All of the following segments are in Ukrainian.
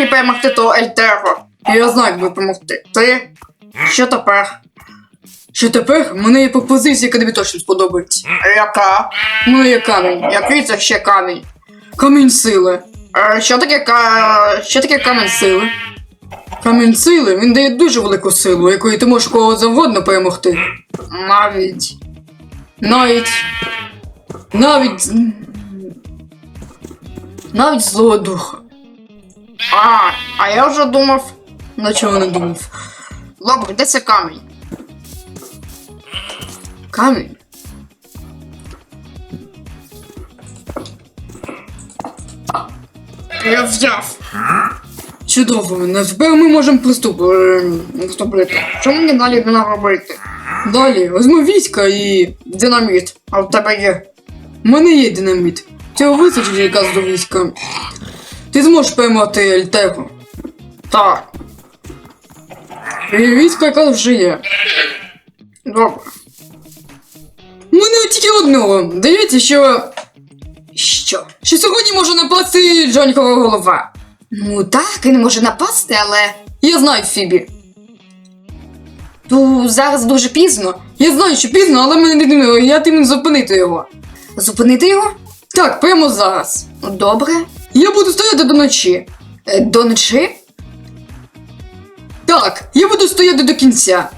мені перемогти того Ельтеро. Я знаю, як би допомогти. Ти? Що тепер? Що тепер? У мене є пропозиція, яка тобі точно сподобається. Яка? Ну, є камінь. Який це ще камінь? Камінь сили. Е, що таке ка... Що таке камінь сили? Камінь сили, він дає дуже велику силу, якою ти можеш кого завгодно перемогти. Навіть. Навіть. Навіть. Навіть злого духа. А, а я вже думав. На чого не думав. Добре, де це камінь? Камінь? Я взяв. Чудово, ну тепер ми можемо приступити. Приступити. Що мені далі робити? Далі, візьму війська і динаміт. А в тебе є. У мене є динаміт. Цього вистачить якраз до війська. Ти зможеш поймати Ельтегу. Так. Військо якраз вже є. Добре. У мене тільки одного. Дивіться, що. Що? Що сьогодні може напасти Джонікова голова. Ну так, він може напасти, але. Я знаю Фібі. Ну, зараз дуже пізно. Я знаю, що пізно, але мене не я тим зупинити його. Зупинити його? Так, прямо зараз. Добре. Я буду стояти до ночі. Е, До ночі? Так, я буду стояти до кінця.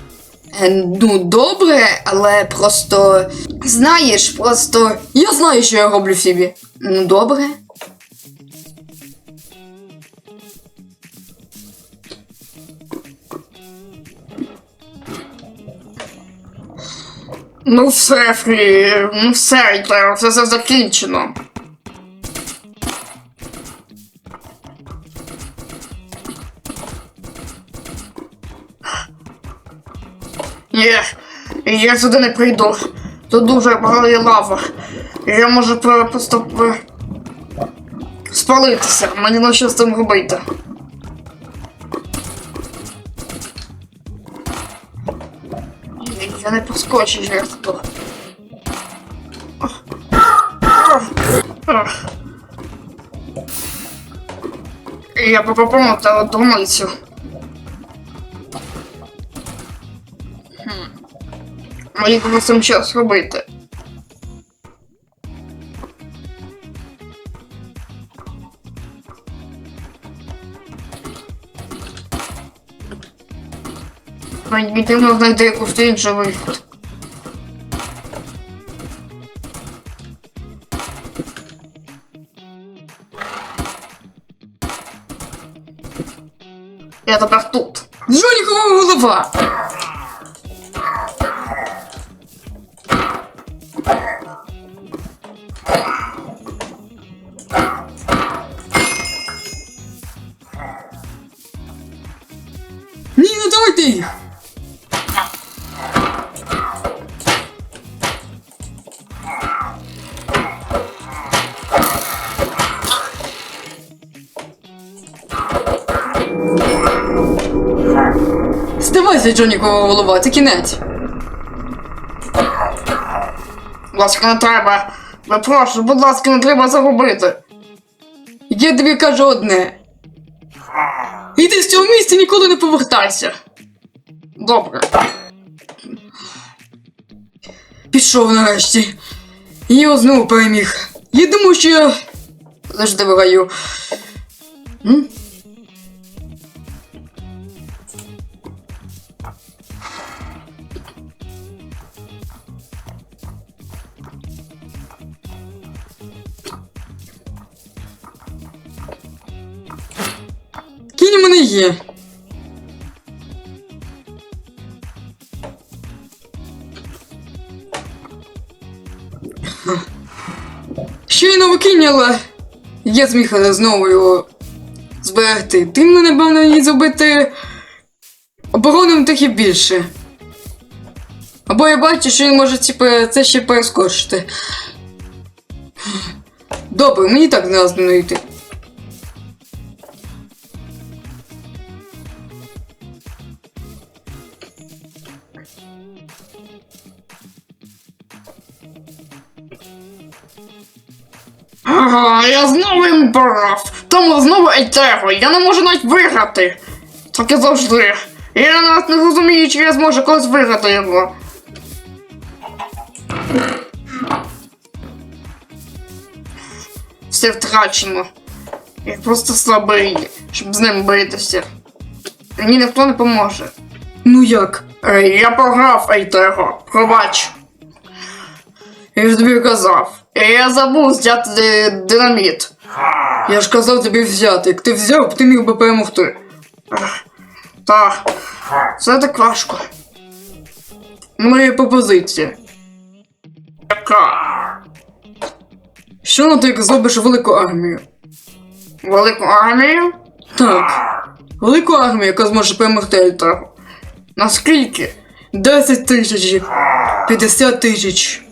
Е, Ну, добре, але просто. Знаєш, просто. Я знаю, що я роблю Фібі. Ну, добре. Ну все, Фрі, ну все, Ітер, все, все закінчено. Ні, я сюди не прийду. Тут дуже багато лава. Я можу просто спалитися. Мені на що з цим робити. Я не поскочу жертву. Я би попомогти одумайцю. Мені треба з цим час робити. Мені треба знайти якусь іншу вихід. Я тепер тут. Жолікова голова! Ну їх! Джонікова голова, це кінець. Будь ласка, не треба. Ви прошу, будь ласка, не треба загубити. Я тобі кажу одне. Іди з цього місця ніколи не повертайся. Добре. Пішов нарешті. Я його знову переміг. Я думаю, що я завжди виграю. М? Кінь у мене є. Щойно викиняла. Я зміг знову його зберегти. Ти мене, її зробити оборону трохи більше. Або я бачу, що він може типу, це ще перескочити. Добре, мені так не йти. Ага, я знову їм прав. Тому знову Ельтего, я не можу навіть виграти. Так і завжди. Я навіть не розумію, чи я зможу колись виграти його. Все втрачено. Я просто слабий, щоб з ним битися. Мені ніхто не поможе. Ну як? Е, Я програв Ельтего, пробач. Я ж тобі казав. Я забув взяти ди- динаміт. Я ж казав тобі взяти. Як ти взяв, ти міг би перемогти. Так, це так важко. Моя пропозиція. Яка? Що на ти як зробиш велику армію? Велику армію? Так. Велику армію, яка зможе перемогти Ельтару. Наскільки? 10 тисяч, 50 тисяч.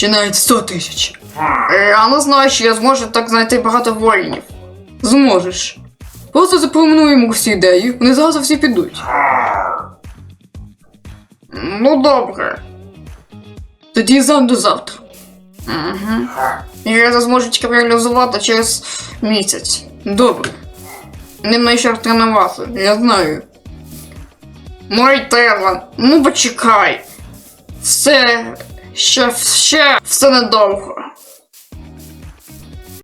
Чи навіть 100 тисяч. Я не знаю, чи я зможу так знайти багато воїнів. Зможеш. Просто запропонуємо всі ідеї, вони зразу всі підуть. Ну добре. Тоді зам до завтра. Угу. Я це зможу тільки реалізувати через місяць. Добре. Не мене ще тренувати, я знаю. Мой Терлан, ну почекай. Все ще, ще все недовго.